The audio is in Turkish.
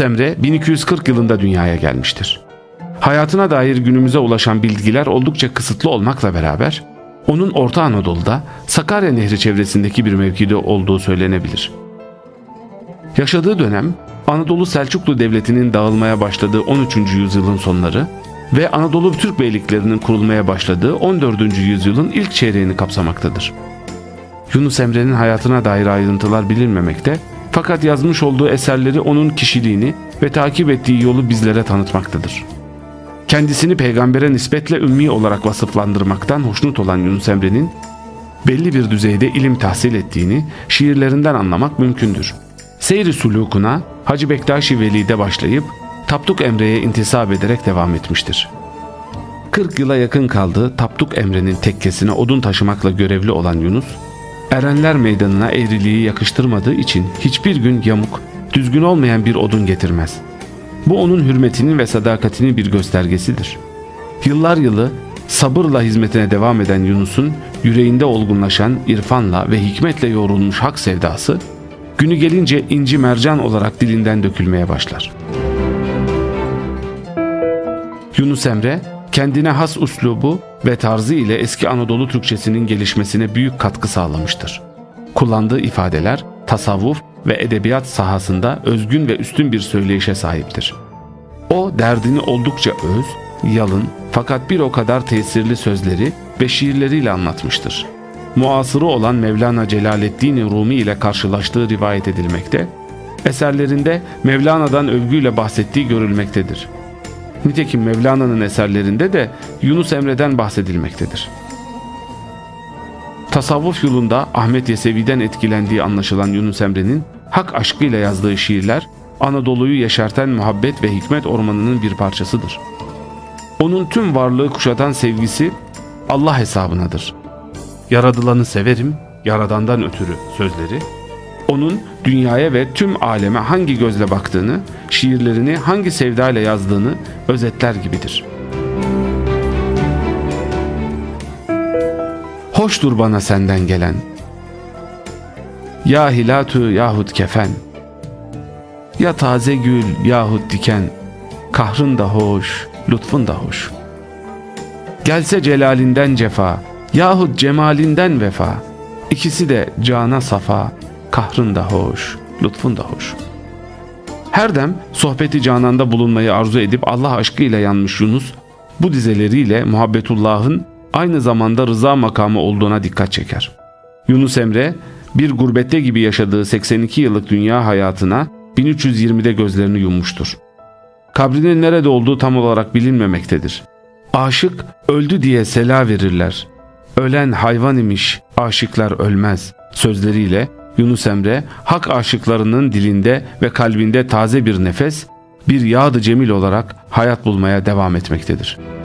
Yunus Emre 1240 yılında dünyaya gelmiştir. Hayatına dair günümüze ulaşan bilgiler oldukça kısıtlı olmakla beraber onun Orta Anadolu'da Sakarya Nehri çevresindeki bir mevkide olduğu söylenebilir. Yaşadığı dönem Anadolu Selçuklu Devleti'nin dağılmaya başladığı 13. yüzyılın sonları ve Anadolu Türk beyliklerinin kurulmaya başladığı 14. yüzyılın ilk çeyreğini kapsamaktadır. Yunus Emre'nin hayatına dair ayrıntılar bilinmemekte fakat yazmış olduğu eserleri onun kişiliğini ve takip ettiği yolu bizlere tanıtmaktadır. Kendisini peygambere nispetle ümmi olarak vasıflandırmaktan hoşnut olan Yunus Emre'nin belli bir düzeyde ilim tahsil ettiğini şiirlerinden anlamak mümkündür. Seyri sulukuna Hacı Bektaşi Veli'de başlayıp Tapduk Emre'ye intisap ederek devam etmiştir. 40 yıla yakın kaldığı Tapduk Emre'nin tekkesine odun taşımakla görevli olan Yunus, Erenler Meydanı'na eğriliği yakıştırmadığı için hiçbir gün yamuk, düzgün olmayan bir odun getirmez. Bu onun hürmetinin ve sadakatinin bir göstergesidir. Yıllar yılı sabırla hizmetine devam eden Yunus'un yüreğinde olgunlaşan irfanla ve hikmetle yoğrulmuş hak sevdası, günü gelince inci mercan olarak dilinden dökülmeye başlar. Yunus Emre kendine has uslubu ve tarzı ile eski Anadolu Türkçesinin gelişmesine büyük katkı sağlamıştır. Kullandığı ifadeler tasavvuf ve edebiyat sahasında özgün ve üstün bir söyleyişe sahiptir. O derdini oldukça öz, yalın fakat bir o kadar tesirli sözleri ve şiirleriyle anlatmıştır. Muasırı olan Mevlana Celaleddin Rumi ile karşılaştığı rivayet edilmekte, eserlerinde Mevlana'dan övgüyle bahsettiği görülmektedir. Nitekim Mevlana'nın eserlerinde de Yunus Emre'den bahsedilmektedir. Tasavvuf yolunda Ahmet Yesevi'den etkilendiği anlaşılan Yunus Emre'nin hak aşkıyla yazdığı şiirler Anadolu'yu yeşerten muhabbet ve hikmet ormanının bir parçasıdır. Onun tüm varlığı kuşatan sevgisi Allah hesabınadır. Yaradılanı severim, yaradandan ötürü sözleri onun dünyaya ve tüm aleme hangi gözle baktığını, şiirlerini hangi sevdayla yazdığını özetler gibidir. Hoştur bana senden gelen. Ya hilatu yahut kefen. Ya taze gül yahut diken. Kahrın da hoş, lütfun da hoş. Gelse celalinden cefa, yahut cemalinden vefa. İkisi de cana safa, kahrın da hoş, lütfun da hoş. Her dem sohbeti cananda bulunmayı arzu edip Allah aşkıyla yanmış Yunus, bu dizeleriyle muhabbetullah'ın aynı zamanda rıza makamı olduğuna dikkat çeker. Yunus Emre, bir gurbette gibi yaşadığı 82 yıllık dünya hayatına 1320'de gözlerini yummuştur. Kabrinin nerede olduğu tam olarak bilinmemektedir. Aşık öldü diye sela verirler. Ölen hayvan imiş, aşıklar ölmez sözleriyle Yunus Emre hak aşıklarının dilinde ve kalbinde taze bir nefes, bir yağdı cemil olarak hayat bulmaya devam etmektedir.''